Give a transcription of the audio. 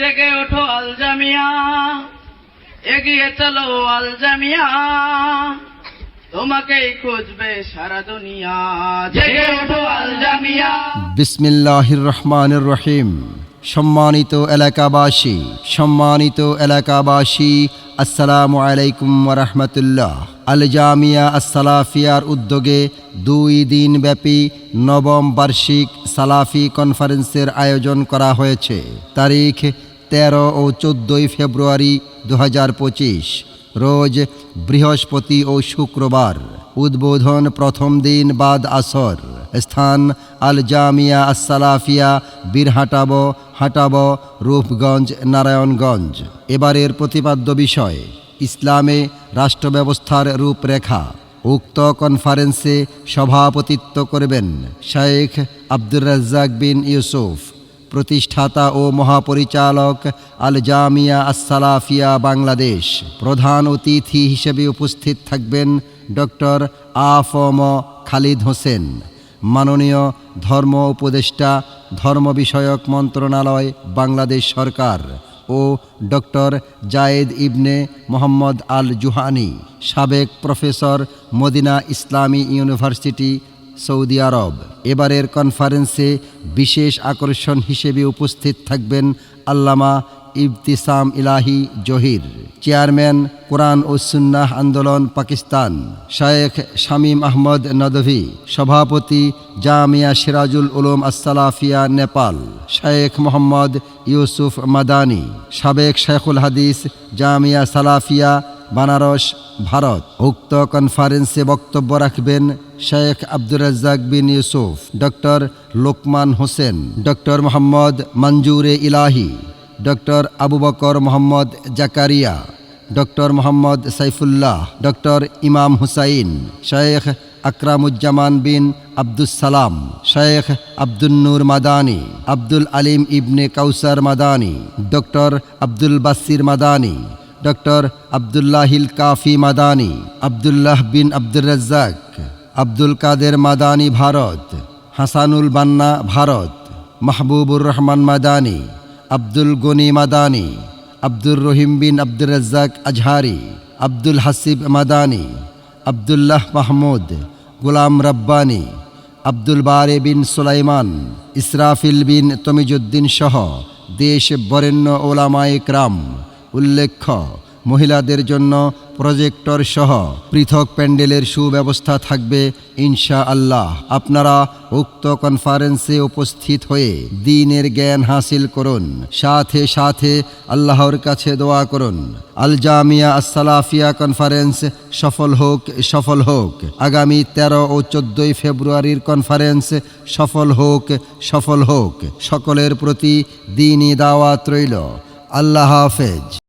জেগে ওঠো আল জামিয়া এগিয়ে চলো আল জামিয়া তোমাকেই খুঁজবে সারা দুনিয়া। জেগে ওঠো আল জামিয়া বিসমিল্লাহির রহমানির রহিম। সম্মানিত এলাকাবাসী সম্মানিত এলাকাবাসী, আসসালামু আলাইকুম রহমতুল্লাহ আল জামিয়া উদ্যোগে দুই দিন ব্যাপী নবম বার্ষিক সালাফি কনফারেন্সের আয়োজন করা হয়েছে। তারিখ তেরো ও চোদ্দোই ফেব্রুয়ারি দু হাজার পঁচিশ, রোজ বৃহস্পতি ও শুক্রবার, উদ্বোধন প্রথম দিন বাদ আসর, স্থান আল জামিয়া আসসালাফিয়া, বীরহাটাব, হাটাব, রূপগঞ্জ, নারায়ণগঞ্জ। এবারের প্রতিপাদ্য বিষয়, ইসলামে রাষ্ট্র ব্যবস্থার রূপরেখা। উক্ত কনফারেন্সে সভাপতিত্ব করবেন শেখ আব্দুর রাজ্জাক বিন ইউসুফ। প্রতিষ্ঠাতা ও মহাপরিচালক আল জামিয়া আসসালাফিয়া বাংলাদেশ। প্রধান অতিথি হিসেবে উপস্থিত থাকবেন ডক্টর আফম খালিদ হোসেন। মাননীয় ধর্ম উপদেষ্টা, ধর্ম বিষয়ক মন্ত্রণালয়, বাংলাদেশ সরকার ও doctor Zayed ibn Mohammad al Juhani সাবেক প্রফেসর মদিনা ইসলামী ইউনিভার্সিটি সৌদি আরব। এবারের কনফারেন্সে বিশেষ আকর্ষণ হিসেবে উপস্থিত থাকবেন আল্লামা ইবতিসাম ইলাহি জহির, চেয়ারম্যান কোরআন ও সুন্নাহ আন্দোলন পাকিস্তান, শায়েখ শামীম আহমদ নদভি, সভাপতি জামিয়া সিরাজুল উলুম আসসালাফিয়া নেপাল, শায়েখ মোহাম্মদ ইউসুফ মাদানি, সাবেক শেখুল হাদিস জামিয়া সালাফিয়া বানারস, ভারত। উক্ত কনফারেন্সে বক্তব্য রাখবেন Sheikh Abdur Razzak bin Yusuf, doctor Lokman Hossain, doctor Mohammad Manzure Elahi, doctor Abu Bakar Mohammad Zakaria, doctor Mohammad Saifullah, doctor Imam Hussain, Sheikh Akramuzzaman bin Abdus Salam, Sheikh Abdunnur Madani, Abdul Alim ibn Kawsar Madani, doctor Abdul Basir Madani doctor Abdullahil Kafi Madani, Abdullah bin Abdur Razzak, Abdul Kader Madani Bharat, Hasanul Banna Bharat, Mahbubur Rahman Madani, Abdul Gani Madani, Abdur Rahim বিন আব্দুর রাজ্জাক আজহারি, আব্দুল হাসিব মাদানি, আবদুল্লাহ মাহমুদ গোলাম রব্বানি, আব্দুল বারে বিন সুলাইমান, ইসরাফিল বিন তমিজুদ্দিন সহ দেশ বরেণ্য ওলামায়ে ক্রাম। উল্লেখ্য, মহিলাদের জন্য projector সহ পৃথক প্যান্ডেলের সুব্যবস্থা থাকবে ইনশা আল্লাহ আপনারা উক্ত কনফারেন্সে উপস্থিত হয়ে দিনের জ্ঞান হাসিল করুন। সাথে সাথে আল্লাহর কাছে দোয়া করুন। আল জামিয়া আসসালাফিয়া কনফারেন্স সফল হোক সফল হোক। আগামী তেরো ও চোদ্দই ফেব্রুয়ারির কনফারেন্স সফল হোক সফল হোক। সকলের প্রতি দিনই দাওয়াত রইল। আল্লাহ হাফেজ।